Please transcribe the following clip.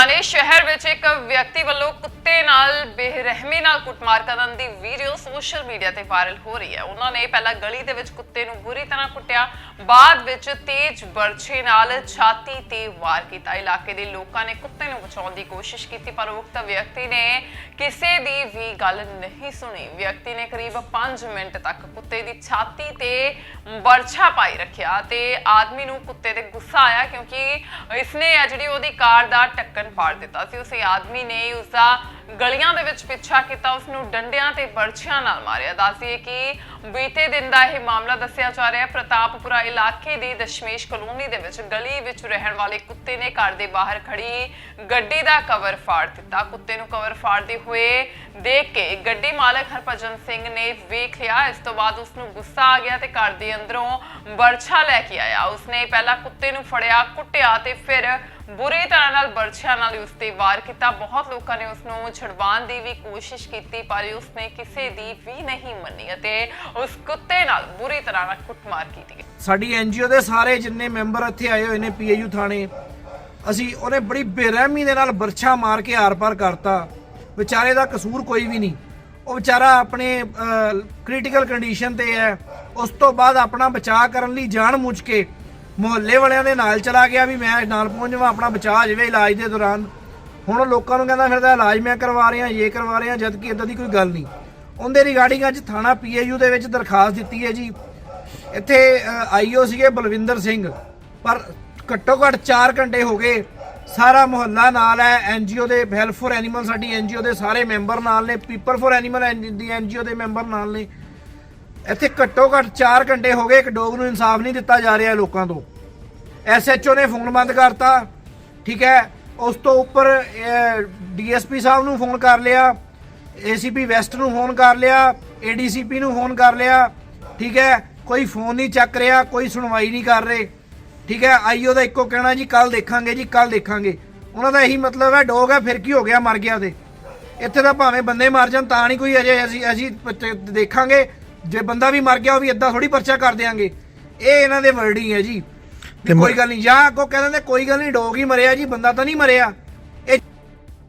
ਲੁਧਿਆਣੇ ਸ਼ਹਿਰ ਵਿੱਚ ਇੱਕ ਵਿਅਕਤੀ ਵੱਲੋਂ ਕੁੱਤੇ ਨਾਲ ਬੇਰਹਿਮੀ ਨਾਲ ਕੁੱਟਮਾਰ ਕਰਨ ਦੀ ਵੀਡੀਓ ਸੋਸ਼ਲ ਮੀਡੀਆ ਤੇ ਵਾਇਰਲ ਹੋ ਰਹੀ ਹੈ। ਉਹਨਾਂ ਨੇ ਪਹਿਲਾਂ ਗਲੀ ਦੇ ਵਿੱਚ ਕੁੱਤੇ ਨੂੰ ਬੁਰੀ ਤਰ੍ਹਾਂ ਕੁੱਟਿਆ, ਬਾਅਦ ਵਿੱਚ ਤੇਜ਼ ਬਰਛੇ ਨਾਲ ਛਾਤੀ ਤੇ ਵਾਰ ਕੀਤਾ। ਇਲਾਕੇ ਦੇ ਲੋਕਾਂ ਨੇ ਕੁੱਤੇ ਨੂੰ ਬਚਾਉਣ ਦੀ ਕੋਸ਼ਿਸ਼ ਕੀਤੀ, ਪਰ ਉਕਤ ਵਿਅਕਤੀ ਨੇ ਕਿਸੇ ਦੀ ਵੀ ਗੱਲ ਨਹੀਂ ਸੁਣੀ। ਵਿਅਕਤੀ ਨੇ ਕਰੀਬ 5 ਮਿੰਟ ਤੱਕ ਕੁੱਤੇ ਦੀ ਛਾਤੀ ਤੇ ਬਰਛਾ ਪਾਈ ਰੱਖਿਆ ਤੇ ਆਦਮੀ ਨੂੰ ਕੁੱਤੇ ਤੇ ਗੁੱਸਾ ਆਇਆ ਕਿਉਂਕਿ ਇਸਨੇ ਆ ਜਿਹੜੀ ਉਹਦੀ ਕਾਰ ਦਾ ਟੱਕਣ ਪਾੜ ਦਿੱਤਾ ਸੀ। ਉਸੇ ਆਦਮੀ ਨੇ ਉਸਦਾ ਗਲੀਆਂ ਦੇ ਵਿੱਚ ਪਿੱਛਾ ਕੀਤਾ ਉਸ ਨੂੰ ਡੰਡਿਆਂ ਤੇ ਬਰਛਿਆਂ ਨਾਲ ਮਾਰਿਆ। ਦੱਸੀਏ ਕਿ ਬੀਤੇ ਦਿਨ ਦਾ ਇਹ ਮਾਮਲਾ ਦੱਸਿਆ ਜਾ ਰਿਹਾ ਹੈ। ਪ੍ਰਤਾਪਪੁਰਾ ਇਲਾਕੇ ਦੀ ਦਸ਼ਮੇਸ਼ ਕਲੋਨੀ ਦੇ ਵਿੱਚ ਗਲੀ ਵਿੱਚ ਰਹਿਣ ਵਾਲੇ ਕੁੱਤੇ ਨੇ ਘਰ ਦੇ ਬਾਹਰ ਖੜੀ ਗੱਡੀ ਦਾ ਕਵਰ ਫਾੜ ਦਿੱਤਾ। ਕੁੱਤੇ ਨੂੰ ਕਵਰ ਫਾੜਦੇ ਹੋਏ ਦੇਖ ਕੇ ਗੱਡੀ ਮਾਲਕ ਹਰਭਜਨ ਸਿੰਘ ਨੇ ਵੇਖ ਲਿਆ। ਇਸ ਤੋਂ ਬਾਅਦ ਉਸ ਨੂੰ ਗੁੱਸਾ ਆ ਗਿਆ ਤੇ ਘਰ ਦੇ ਅੰਦਰੋਂ ਬਰਛਾ ਲੈ ਕੇ ਆਇਆ। ਉਸਨੇ ਪਹਿਲਾਂ ਕੁੱਤੇ ਨੂੰ ਫੜਿਆ, ਕੁੱਟਿਆ ਤੇ ਫਿਰ ਬੁਰੀ ਤਰ੍ਹਾਂ ਨਾਲ ਬਰਛਿਆਂ ਨਾਲ ਉਸ ਤੇ ਵਾਰ ਕੀਤਾ। ਬਹੁਤ ਲੋਕਾਂ ਨੇ ਉਸ ਨੂੰ ਛਡਵਾਉਣ ਦੀ ਵੀ ਕੋਸ਼ਿਸ਼ ਕੀਤੀ, ਪਰ ਉਸਨੇ ਕਿਸੇ ਦੀ ਵੀ ਨਹੀਂ ਮੰਨੀ ਅਤੇ ਉਸ ਕੁੱਤੇ ਨਾਲ ਬੁਰੀ ਤਰ੍ਹਾਂ ਨਾਲ ਕੁੱਟਮਾਰ ਕੀਤੀ ਸਾਡੀ ਐਨਜੀਓ ਦੇ ਸਾਰੇ ਜਿੰਨੇ ਮੈਂਬਰ ਇੱਥੇ ਆਏ ਹੋਏ ਨੇ ਪੀਏਯੂ ਥਾਣੇ, ਅਸੀਂ ਉਹਨੇ ਬੜੀ ਬੇਰਹਿਮੀ ਦੇ ਨਾਲ ਬਰਛਾ ਮਾਰ ਕੇ ਆਰ-ਪਾਰ ਕਰਤਾ। ਵਿਚਾਰੇ ਦਾ ਕਸੂਰ ਕੋਈ ਵੀ ਨਹੀਂ। ਉਹ ਵਿਚਾਰਾ ਆਪਣੇ ਕ੍ਰਿਟੀਕਲ ਕੰਡੀਸ਼ਨ ਤੇ ਹੈ। ਉਸ ਤੋਂ ਬਾਅਦ ਆਪਣਾ ਬਚਾਅ ਕਰਨ ਲਈ ਜਾਣ ਮੁੱਝ ਕੇ ਮੁਹੱਲੇ ਵਾਲਿਆਂ ਦੇ ਨਾਲ ਚਲਾ ਗਿਆ ਵੀ ਮੈਂ ਨਾਲ ਪਹੁੰਚ ਜਾਵਾਂ, ਆਪਣਾ ਬਚਾਅ ਜਾਵੇ ਇਲਾਜ ਦੇ ਦੌਰਾਨ। ਹੁਣ ਲੋਕਾਂ ਨੂੰ ਕਹਿੰਦਾ ਫਿਰਦਾ, ਇਲਾਜ ਮੈਂ ਕਰਵਾ ਰਿਹਾ, ਇਹ ਕਰਵਾ ਰਿਹਾ ਜਦ ਕਿ ਇਦਾਂ ਦੀ ਕੋਈ ਗੱਲ ਨਹੀਂ। ਉਹਦੇ ਰਿਗਾਰਡਿੰਗ ਅੱਜ ਥਾਣਾ ਪੀਏਯੂ ਦੇ ਵਿੱਚ ਦਰਖਾਸਤ ਦਿੱਤੀ ਹੈ ਜੀ। ਇੱਥੇ ਆਈਓ ਸੀਗੇ ਬਲਵਿੰਦਰ ਸਿੰਘ, ਪਰ ਘੱਟੋ ਘੱਟ 4 ਘੰਟੇ ਹੋ ਗਏ ਸਾਰਾ ਮੁਹੱਲਾ ਨਾਲ ਹੈ ਐਨਜੀਓ ਦੇ ਹੈਲਪ ਫॉर ਐਨੀਮਲ ਸਾਡੀ ਐਨਜੀਓ ਦੇ ਸਾਰੇ ਮੈਂਬਰ ਨਾਲ ਨੇ ਪੀਪਲ ਫॉर ਐਨੀਮਲ ਦੀ ਐਨਜੀਓ ਦੇ ਮੈਂਬਰ ਨਾਲ ਨੇ। ਇੱਥੇ ਘੱਟੋ ਘੱਟ 4 ਘੰਟੇ ਹੋ ਗਏ ਇੱਕ ਡੋਗ ਨੂੰ ਇਨਸਾਫ ਨਹੀਂ ਦਿੱਤਾ ਜਾ ਰਿਹਾ ਲੋਕਾਂ ਤੋਂ। ਐਸਐਚਓ ਨੇ ਫੋਨ ਬੰਦ ਕਰਤਾ, ਠੀਕ ਹੈ। ਉਸ ਤੋਂ ਉੱਪਰ ਡੀਐਸਪੀ ਸਾਹਿਬ ਨੂੰ ਫੋਨ ਕਰ ਲਿਆ, ਏਸੀਪੀ ਵੈਸਟ ਨੂੰ ਫੋਨ ਕਰ ਲਿਆ, ਏਡੀਸੀਪੀ ਨੂੰ ਫੋਨ ਕਰ ਲਿਆ, ਠੀਕ ਹੈ। ਕੋਈ ਫੋਨ ਨਹੀਂ ਚੱਕ ਰਿਹਾ, ਕੋਈ ਸੁਣਵਾਈ ਨਹੀਂ ਕਰ ਰਹੇ, ਠੀਕ ਹੈ। ਆਈਓ ਦਾ ਇੱਕੋ ਕਹਿਣਾ ਜੀ ਕੱਲ ਦੇਖਾਂਗੇ ਜੀ ਕੱਲ ਦੇਖਾਂਗੇ। ਉਹਨਾਂ ਦਾ ਇਹੀ ਮਤਲਬ ਹੈ, ਡੋਗ ਹੈ, ਫਿਰ ਕੀ ਹੋ ਗਿਆ, ਮਰ ਗਿਆ ਤੇ। ਇੱਥੇ ਤਾਂ ਭਾਵੇਂ ਬੰਦੇ ਮਰ ਜਾਣ, ਤਾਂ ਨਹੀਂ ਕੋਈ ਅਜੇ ਅਸੀਂ ਅਸੀਂ ਦੇਖਾਂਗੇ ਜੇ ਬੰਦਾ ਵੀ ਮਰ ਗਿਆ ਉਹ ਵੀ ਇਦਾਂ ਥੋੜੀ ਪਰਚਾ ਕਰ ਦਿਆਂਗੇ। ਇਹ ਇਹਨਾਂ ਦੇ ਵਰਡਿੰਗ ਹੈ ਜੀ। ਵੀ ਕੋਈ ਗੱਲ ਨਹੀਂ ਜਾਂ ਕੋ ਕਹਿੰਦੇ ਕੋਈ ਗੱਲ ਨਹੀਂ ਡੋਗ ਹੀ ਮਰਿਆ ਜੀ ਬੰਦਾ ਤਾਂ ਨਹੀਂ ਮਰਿਆ।